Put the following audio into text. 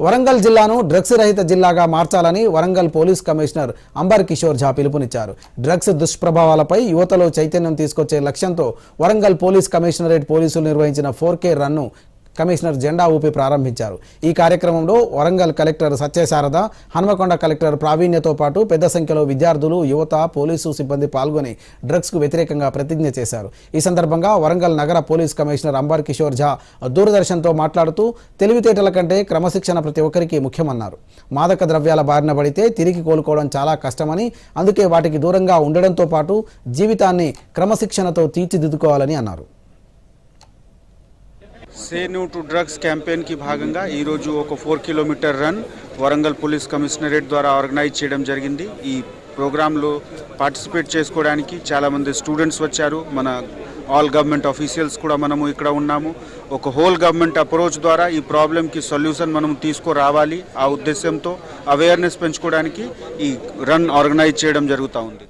వరంగల్ జిల్లాను డ్రగ్స్ రహిత జిల్లాగా మార్చాలని వరంగల్ పోలీస్ కమిషనర్ అంబర్ కిషోర్ ఝా పిలుపునిచ్చారు. డ్రగ్స్ దుష్ప్రభావాలపై యువతలో చైతన్యం తీసుకొచ్చే లక్ష్యంతో వరంగల్ పోలీస్ కమిషనరేట్ పోలీసులు నిర్వహించిన ఫోర్ కే రన్ను కమిషనర్ జెండా ఊపి ప్రారంభించారు. ఈ కార్యక్రమంలో వరంగల్ కలెక్టర్ సత్యశారద హన్మకొండ కలెక్టర్ ప్రావీణ్యతో పాటు పెద్ద సంఖ్యలో విద్యార్థులు యువత పోలీసు సిబ్బంది పాల్గొని డ్రగ్స్కు వ్యతిరేకంగా ప్రతిజ్ఞ చేశారు. ఈ సందర్భంగా వరంగల్ నగర పోలీస్ కమిషనర్ అంబర్ కిషోర్ ఝా దూరదర్శన్తో మాట్లాడుతూ తెలివితేటల కంటే క్రమశిక్షణ ప్రతి ఒక్కరికి ముఖ్యమన్నారు. మాదక ద్రవ్యాల బారిన పడితే తిరిగి కోలుకోవడం చాలా కష్టమని అందుకే వాటికి దూరంగా ఉండడంతో పాటు జీవితాన్ని క్రమశిక్షణతో తీర్చిదిద్దుకోవాలని అన్నారు. సే న్యూ టు డ్రగ్స్ క్యాంపెయిన్కి భాగంగా ఈరోజు ఒక four kilometre run Warangal police commissionerate ద్వారా ఆర్గనైజ్ చేయడం జరిగింది. ఈ ప్రోగ్రాంలో పార్టిసిపేట్ చేసుకోవడానికి చాలామంది స్టూడెంట్స్ వచ్చారు. మన ఆల్ గవర్నమెంట్ ఆఫీషియల్స్ కూడా మనము ఇక్కడ ఉన్నాము. ఒక హోల్ గవర్నమెంట్ అప్రోచ్ ద్వారా ఈ ప్రాబ్లంకి సొల్యూషన్ మనం తీసుకురావాలి ఆ ఉద్దేశంతో అవేర్నెస్ పెంచుకోవడానికి ఈ రన్ ఆర్గనైజ్ చేయడం జరుగుతూ ఉంది.